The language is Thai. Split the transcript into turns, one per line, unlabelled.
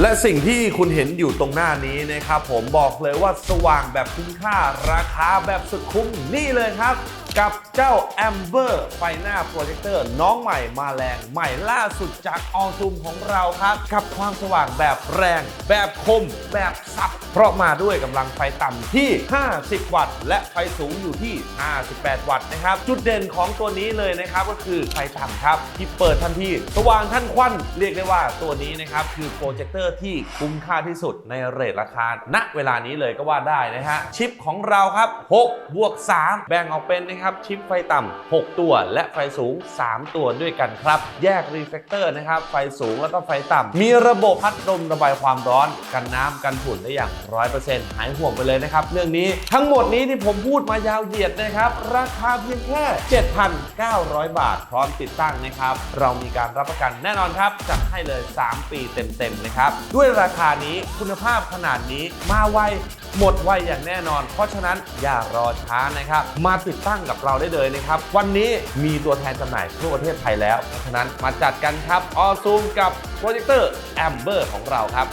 และสิ่งที่คุณเห็นอยู่ตรงหน้านี้นะครับ ผมบอกเลยว่าสว่างแบบคุ้มค่าราคาแบบสุดคุ้มนี่เลยครับ กับเจ้า Amber ไฟหน้าโปรเจคเตอร์น้องใหม่มาแรงใหม่ล่าสุดจากออซูมของเราครับ กับความสว่างแบบแรง แบบคม แบบสับ เพราะมาด้วยกำลังไฟต่ำที่ 50 วัตต์ และไฟสูงอยู่ที่ 58 วัตต์นะครับ จุดเด่นของตัวนี้เลยนะครับก็คือไฟต่ำครับ ที่เปิดทันทีสว่างทันควันเรียกได้ว่าตัวนี้นะครับคือโปรเจคเตอร์ที่คุ้มค่าที่สุดในเรทราคาณเวลานี้เลยก็ว่าได้นะฮะชิปของเราครับ6บวก3แบ่งออกเป็นนะครับชิปไฟต่ำ6 ตัว และไฟสูง 3 ตัวด้วยกันครับ แยกรีเฟกเตอร์นะครับไฟสูงแล้วก็ไฟต่ำมีระบบพัดลมระบายความร้อน กันน้ำกันฝุ่นได้อย่าง 100%หายห่วงไปเลยนะครับเรื่องนี้ทั้งหมดนี้ที่ผมพูดมายาวเหยียดนะครับราคาเพียงแค่ 7,900 บาท พร้อมติดตั้งนะครับ เรามีการรับประกันแน่นอนครับจัดให้เลย 3 ปีเต็มๆนะครับด้วยราคานี้คุณภาพขนาดนี้มาไวหมดไวอย่างแน่นอน เพราะฉะนั้นอย่ารอช้านะครับ มาติดตั้งกับกับเราได้เลยนะครับ วันนี้มีตัวแทนจำหน่ายทั่วประเทศไทยแล้ว เพราะฉะนั้นมาจัดกันครับ ออซูมกับโปรเจคเตอร์แอมเบอร์ของเราครับ